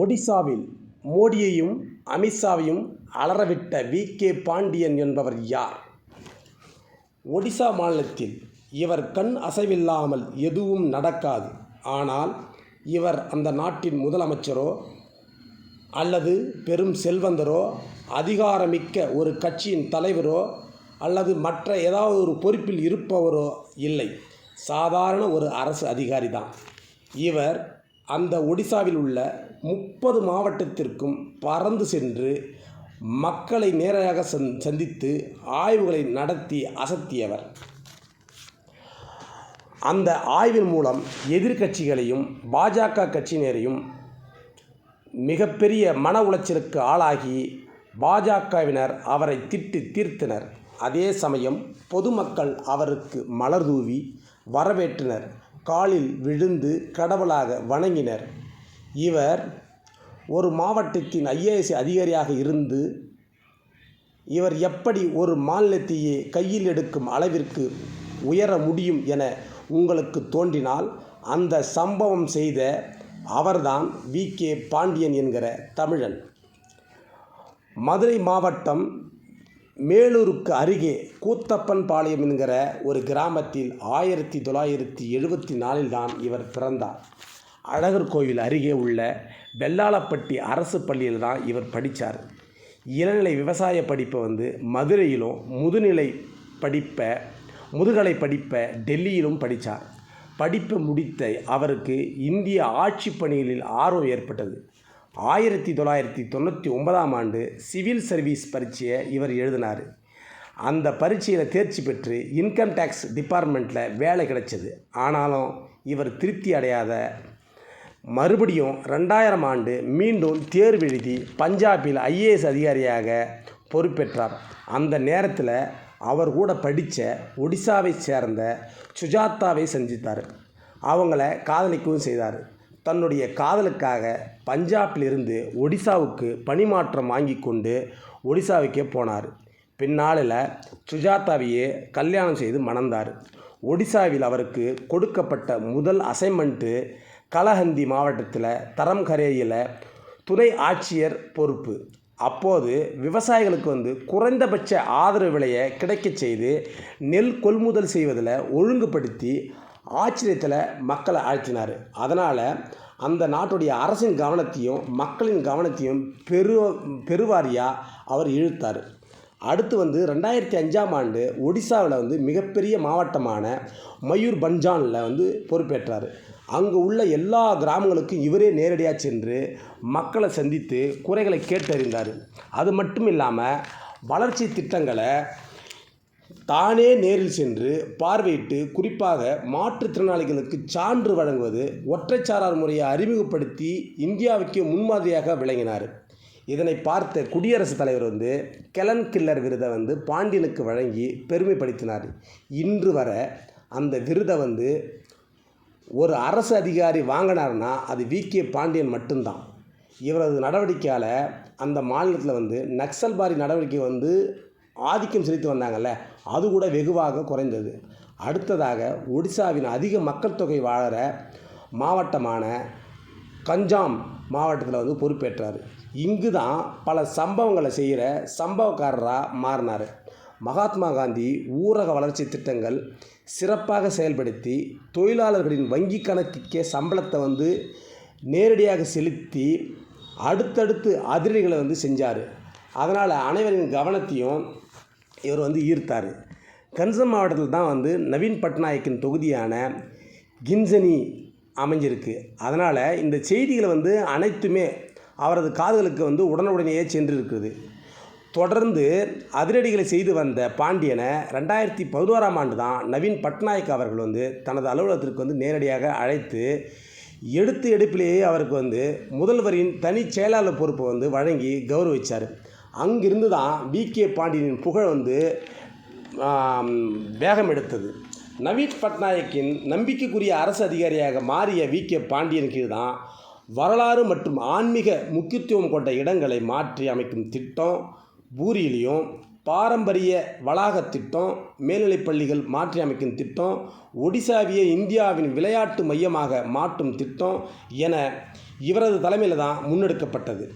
ஒடிசாவில் மோடியையும் அமித்ஷாவையும் அலறவிட்ட வி. கே. பாண்டியன் என்பவர் யார்? ஒடிசா மாநிலத்தில் இவர் கண் அசைவில்லாமல் எதுவும் நடக்காது. ஆனால் இவர் அந்த நாட்டின் முதலமைச்சரோ அல்லது பெரும் செல்வந்தரோ அதிகாரமிக்க ஒரு கட்சியின் தலைவரோ அல்லது மற்ற ஏதாவது ஒரு பொறுப்பில் இருப்பவரோ இல்லை. சாதாரண ஒரு அரசு அதிகாரி தான் இவர் அந்த ஒடிசாவில் உள்ள முப்பது மாவட்டத்திற்கும் பறந்து சென்று மக்களை நேராக சந் சந்தித்து ஆய்வுகளை நடத்தி அசத்தியவர். அந்த ஆய்வின் மூலம் எதிர்க்கட்சிகளையும் பாஜக கட்சியினரையும் மிகப்பெரிய மன உளைச்சலுக்கு ஆளாகி பாஜகவினர் அவரை திட்டு தீர்த்தனர். அதே சமயம் பொதுமக்கள் அவருக்கு மலர் தூவி வரவேற்றனர். காலில் விழுந்து கடவுளாக வணங்கினர். இவர் ஒரு மாவட்டத்தின் ஐஏஎஸ் அதிகாரியாக இருந்து இவர் எப்படி ஒரு மாநிலத்தையே கையில் எடுக்கும் அளவிற்கு உயர முடியும் என உங்களுக்கு தோன்றினால் அந்த சம்பவம் செய்த அவர்தான் வி கே பாண்டியன் என்கிற தமிழன். மதுரை மாவட்டம் மேலூருக்கு அருகே கூத்தப்பன் பாளையம் என்கிற ஒரு கிராமத்தில் ஆயிரத்தி தொள்ளாயிரத்தி எழுபத்தி நாலில் தான் இவர் பிறந்தார். அழகர் கோவில் அருகே உள்ள வெள்ளாளப்பட்டி அரசு பள்ளியில் தான் இவர் படித்தார் இளநிலை விவசாய படிப்பை வந்து மதுரையிலும் முதுநிலை படிப்பை முதுகலை படிப்பை டெல்லியிலும் படித்தார் படிப்பை முடித்த அவருக்கு இந்திய ஆட்சி பணிகளில் ஆர்வம் ஏற்பட்டது. ஆயிரத்தி தொள்ளாயிரத்தி தொண்ணூற்றி ஒன்பதாம் ஆண்டு சிவில் சர்வீஸ் பரீட்சையை இவர் எழுதினார். அந்த பரீட்சையில் தேர்ச்சி பெற்று இன்கம் டேக்ஸ் டிபார்ட்மெண்ட்டில் வேலை கிடைச்சது. ஆனாலும் இவர் திருப்தி அடையாத மறுபடியும் ரெண்டாயிரம் ஆண்டு மீண்டும் தேர்வு எழுதி பஞ்சாபில் ஐஏஎஸ் அதிகாரியாக பொறுப்பேற்றார். அந்த நேரத்தில் அவர் கூட படித்த ஒடிசாவை சேர்ந்த சுஜாதாவை சந்தித்தார். அவங்கள காதலிக்கவும் செய்தார். தன்னுடைய காதலுக்காக பஞ்சாபிலிருந்து ஒடிசாவுக்கு பணிமாற்றம் வாங்கி கொண்டு ஒடிசாவுக்கே போனார். பின்னாளில் சுஜாதாவையே கல்யாணம் செய்து மணந்தார். ஒடிசாவில் அவருக்கு கொடுக்கப்பட்ட முதல் அசைன்மெண்ட்டு கலஹந்தி மாவட்டத்தில் தரம்கரேயில் துணை ஆட்சியர் பொறுப்பு. அப்போது விவசாயிகளுக்கு வந்து குறைந்தபட்ச ஆதரவு விலையை கிடைக்கச் செய்து நெல் கொள்முதல் செய்வதில் ஒழுங்குபடுத்தி ஆச்சரியத்தில் மக்களை ஆழ்த்தினார். அதனால் அந்த நாட்டுடைய அரசின் கவனத்தையும் மக்களின் கவனத்தையும் பெரு பெருவாரியாக அவர் இழுத்தார். அடுத்து வந்து ரெண்டாயிரத்தி அஞ்சாம் ஆண்டு ஒடிசாவில் வந்து மிகப்பெரிய மாவட்டமான மயூர் பஞ்சானில் வந்து பொறுப்பேற்றார். அங்கே உள்ள எல்லா கிராமங்களுக்கும் இவரே நேரடியாக சென்று மக்களை சந்தித்து குறைகளை கேட்டறிந்தார். அது மட்டும் இல்லாமல் வளர்ச்சி திட்டங்களை தானே நேரில் சென்று பார்வையிட்டு குறிப்பாக மாற்றுத்திறனாளிகளுக்கு சான்று வழங்குவது ஒற்றைச்சாரார் முறையை அறிமுகப்படுத்தி இந்தியாவுக்கு முன்மாதிரியாக விளங்கினார். இதனை பார்த்த குடியரசுத் தலைவர் வந்து கெலன் கில்லர் விருதை வந்து பாண்டியனுக்கு வழங்கி பெருமைப்படுத்தினார். இன்று வர அந்த விருதை வந்து ஒரு அரசு அதிகாரி வாங்கினார்னா அது வி. கே. பாண்டியன் மட்டும்தான். இவரது நடவடிக்கையால் அந்த மாநிலத்தில் வந்து நக்சல்பாரி நடவடிக்கை வந்து ஆதிக்கம் செலுத்தி வந்தாங்கல்ல அது கூட வெகுவாக குறைந்தது. அடுத்ததாக ஒடிசாவின் அதிக மக்கள் தொகை வாழற மாவட்டமான கஞ்சாம் மாவட்டத்தில் வந்து பொறுப்பேற்றார். இங்கு தான் பல சம்பவங்களை செய்கிற சம்பவக்காரராக மாறினார். மகாத்மா காந்தி ஊரக வளர்ச்சி திட்டங்கள் சிறப்பாக செயல்படுத்தி தொழிலாளர்களின் வங்கி கணக்குக்கே சம்பளத்தை வந்து நேரடியாக செலுத்தி அடுத்தடுத்து அதிரடிகளை வந்து செஞ்சார். அதனால் அனைவரின் கவனத்தையும் இவர் வந்து ஈர்த்தார். கன்சம் மாவட்டத்தில் தான் வந்து நவீன் பட்நாயக்கின் தொகுதியான கின்சனி அமைஞ்சிருக்கு. அதனால் இந்த செய்திகளை வந்து அனைத்துமே அவரது காதுகளுக்கு வந்து உடனுடனேயே சென்றிருக்குது தொடர்ந்து அதிரடிகளை செய்து வந்த பாண்டியனை ரெண்டாயிரத்தி பதினோராம் ஆண்டு தான் நவீன் பட்நாயக் அவர்கள் வந்து தனது அலுவலகத்திற்கு வந்து நேரடியாக அழைத்து எடுத்து எடுப்பிலேயே அவருக்கு வந்து முதல்வரின் தனி செயலாளர் பொறுப்பை வந்து வழங்கி கௌரவித்தார் அங்கிருந்து தான் வி கே பாண்டியனின் புகழ் வந்து வேகம் எடுத்தது. நவீன் பட்நாயக்கின் நம்பிக்கைக்குரிய அரசு அதிகாரியாக மாறிய வி கே பாண்டியன் கீழ் தான் வரலாறு மற்றும் ஆன்மீக முக்கியத்துவம் கொண்ட இடங்களை மாற்றி அமைக்கும் திட்டம் பூரியிலையும் பாரம்பரிய வளாகத் திட்டம் மேல்நிலைப் பள்ளிகள் மாற்றி அமைக்கும் திட்டம் ஒடிசாவிய இந்தியாவின் விளையாட்டு மையமாக மாற்றும் திட்டம் என இவரது தலைமையில் தான் முன்னெடுக்கப்பட்டது.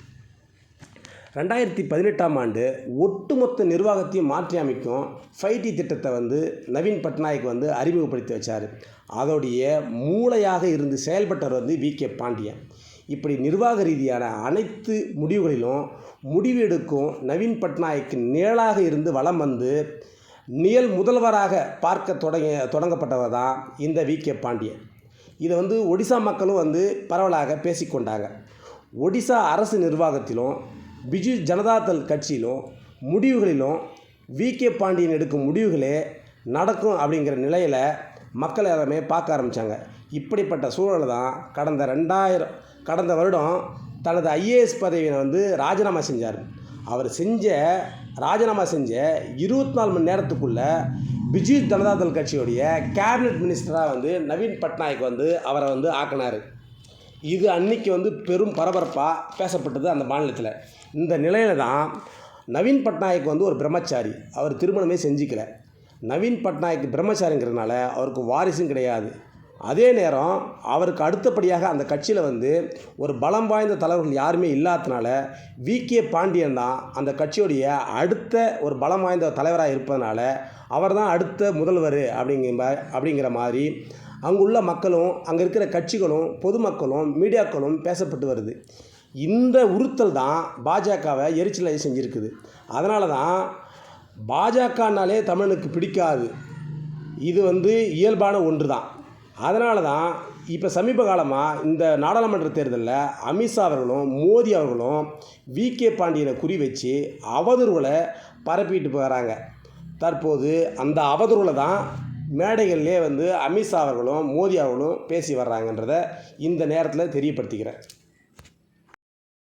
ரெண்டாயிரத்தி பதினெட்டாம் ஆண்டு ஒட்டுமொத்த நிர்வாகத்தையும் மாற்றி அமைக்கும் ஃபைடி திட்டத்தை வந்து நவீன் பட்நாயக் வந்து அறிமுகப்படுத்தி வச்சார். அதோடைய மூளையாக இருந்து செயல்பட்டவர் வந்து வி. கே. பாண்டியன். இப்படி நிர்வாக ரீதியான அனைத்து முடிவுகளிலும் முடிவெடுக்கும் நவீன் பட்நாயக்கின் நிழலாக இருந்து வலம் வந்து நிழல் முதல்வராக பார்க்க தொடங்க தொடங்கப்பட்டவர் தான் இந்த வி. கே. பாண்டியன். இதை வந்து ஒடிசா மக்களும் வந்து பரவலாக பேசிக்கொண்டாங்க. ஒடிசா அரசு நிர்வாகத்திலும் பிஜு ஜனதாதள் கட்சியிலும் முடிவுகளிலும் வி. கே. பாண்டியன் எடுக்கும் முடிவுகளே நடக்கும் அப்படிங்கிற நிலையில் மக்கள் எல்லாமே பார்க்க ஆரம்பித்தாங்க இப்படிப்பட்ட சூழல் தான் கடந்த ரெண்டாயிரம் கடந்த வருடம் தனது ஐஏஎஸ் பதவியை வந்து ராஜினாமா செஞ்சார். அவர் செஞ்ச ராஜினாமா செஞ்ச இருபத்தி நாலு மணி நேரத்துக்குள்ளே பிஜு ஜனதாதள் கட்சியுடைய கேபினட் மினிஸ்டராக வந்து நவீன் பட்நாயக் வந்து அவரை வந்து ஆக்கினார். இது அன்னைக்கு வந்து பெரும் பரபரப்பாக பேசப்பட்டது அந்த மாநிலத்தில். இந்த நிலையில தான் நவீன் பட்நாயக் வந்து ஒரு பிரம்மச்சாரி. அவர் திருமணமே செஞ்சுக்கல. நவீன் பட்நாயக் பிரம்மச்சாரிங்கிறதுனால அவருக்கு வாரிசும் கிடையாது. அதே நேரம் அவருக்கு அடுத்தபடியாக அந்த கட்சியில் வந்து ஒரு பலம் வாய்ந்த தலைவர்கள் யாருமே இல்லாததுனால வி. கே. பாண்டியன் தான் அந்த கட்சியுடைய அடுத்த ஒரு பலம் வாய்ந்த தலைவராக இருப்பதனால அவர் தான் அடுத்த முதல்வர் அப்படிங்கிற அப்படிங்கிற மாதிரி அங்குள்ள மக்களும் அங்கே இருக்கிற கட்சிகளும் பொதுமக்களும் மீடியாக்களும் பேசப்பட்டு வருது. இந்த உறுத்தல் தான் பாஜகவை எரிச்சலை செஞ்சுருக்குது. அதனால தான் பாஜகனாலே தமிழனுக்கு பிடிக்காது. இது வந்து இயல்பான ஒன்று தான் அதனால தான் இப்போ சமீப காலமாக இந்த நாடாளுமன்ற தேர்தலில் அமித்ஷா அவர்களும் மோடி அவர்களும் வி. கே. பாண்டியனை குறி வச்சு அவதூறுகளை பரப்பிட்டு போகிறாங்க தற்போது அந்த அவதூறுகளை தான் மேடைகள்லேயே வந்து அமித்ஷா அவர்களும் மோடி அவர்களும் பேசி வர்றாங்கன்றதை இந்த நேரத்தில் தெரியப்படுத்திக்கிறேன்.